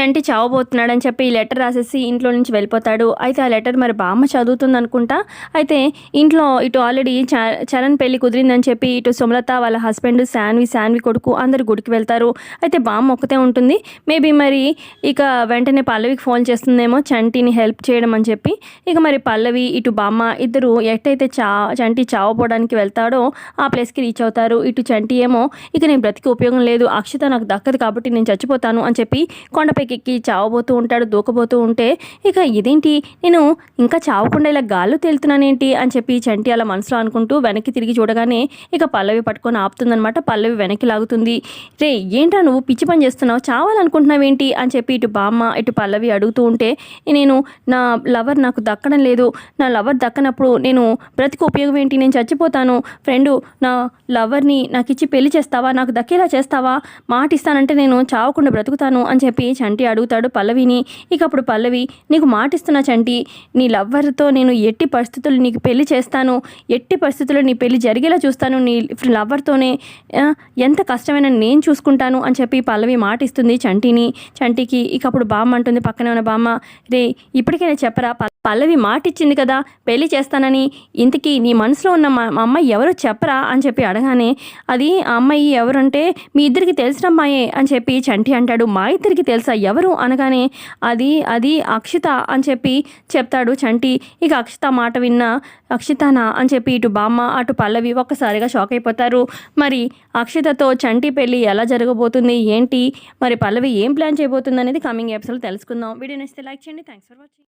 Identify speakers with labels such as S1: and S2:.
S1: చంటి చావబోతున్నాడని చెప్పి ఈ లెటర్ రాసేసి ఇంట్లో నుంచి వెళ్ళిపోతాడు. అయితే ఆ లెటర్ మరి బామ్మ చదువుతుంది అనుకుంటా అయితే ఇంట్లో ఇటు ఆల్రెడీ చ- చరణ్ పెళ్ళి కుదిరిందని చెప్పి ఇటు సుమలత వాళ్ళ హస్బెండ్ శాన్వి శాన్వి కొడుకు అందరు గుడికి వెళ్తారు. అయితే బామ్మ ఒక్కతే ఉంటుంది. మేబీ మరి ఇక వెంటనే పల్లవికి ఫోన్ చేస్తుందేమో చంటిని హెల్ప్ చేయడం అని చెప్పి. ఇక మరి పల్లవి ఇటు బామ్మ ఇద్దరు ఎట్టయితే చా చంటి చావపోవడానికి వెళ్తాడో ఆ ప్లేస్కి రీచ్ అవుతారు. ఇటు చంటి ఏమో ఇక నేను బ్రతికి ఉపయోగం లేదు. అక్షత నాకు దక్కదు కాబట్టి నేను చచ్చిపోతాను అని చెప్పి కొండపైకి కిక్కి చావబోతూ ఉంటాడు దూకబోతూ ఉంటే ఇక ఇదేంటి? నేను ఇంకా చావకుండా ఇలా గాల్లో తేలుతున్నానేంటి? అని చెప్పి చంటి అలా మనసులో అనుకుంటూ వెనక్కి తిరిగి చూడగానే ఇక పల్లవి పట్టుకొని ఆపుతుందనమాట పల్లవి వెనక్కి లాగుతుంది. రే ఏంట్రా నువ్వు? పిచ్చి పని చేస్తున్నావు? చావాలనుకుంటున్నావు ఏంటి అని చెప్పి ఇటు బామ్మ ఇటు పల్లవి అడుగుతూ ఉంటే నేను నా లవర్ నాకు దక్కడం లేదు. నా లవర్ దక్కనప్పుడు నేను బ్రతికి ఉపయోగం ఏంటి? నేను చచ్చిపోతాను. ఫ్రెండు నా లవర్ని నాకు ఇచ్చి పెళ్ళి చేస్తావా? నాకు దక్కేలా చేస్తావా? మాట ఇస్తానంటే నేను చావకుండా బ్రతుకుతాను అని చెప్పి చంటి అడుగుతాడు పల్లవిని. ఇక అప్పుడు పల్లవి నీకు మాటిస్తున్నా చంటి నీ లవ్వర్తో నేను ఎట్టి పరిస్థితులు నీకు పెళ్ళి చేస్తాను. ఎట్టి పరిస్థితుల్లో నీ పెళ్ళి జరిగేలా చూస్తాను. నీ లవ్వర్తోనే ఎంత కష్టమైన నేను చూసుకుంటాను అని చెప్పి పల్లవి మాట ఇస్తుంది చంటిని. చంటికి ఇక అప్పుడు బామ్మ అంటుంది పక్కనే ఉన్న బామ్మ రే ఇప్పటికైనా చెప్పరా? పల్లవి మాటిచ్చింది కదా పెళ్ళి చేస్తానని. ఇంతకీ నీ మనసులో ఉన్న మా అమ్మాయి ఎవరో చెప్పరా అని చెప్పి అడగానే అది ఆ అమ్మాయి ఎవరంటే మీ ఇద్దరికి తెలిసిన అమ్మాయే అని చెప్పి చంటి అంటాడు. మా ఇద్దరికి తెలుసా ఎవరు అనగానే అది అది అక్షిత అని చెప్పి చెప్తాడు చంటి. ఇక అక్షిత మాట విన్నా అక్షితనా అని చెప్పి ఇటు బామ్మ అటు పల్లవి ఒక్కసారిగా షాక్ అయిపోతారు. మరి అక్షితతో చంటి పెళ్ళి ఎలా జరగబోతుంది ఏంటి? మరి పల్లవి ఏం ప్లాన్ చేయబోతుంది అనేది కమింగ్ ఎపిసోడ్ తెలుసుకుందాం. వీడియో నచ్చితే లైక్ చేయండి. Thanks for watching.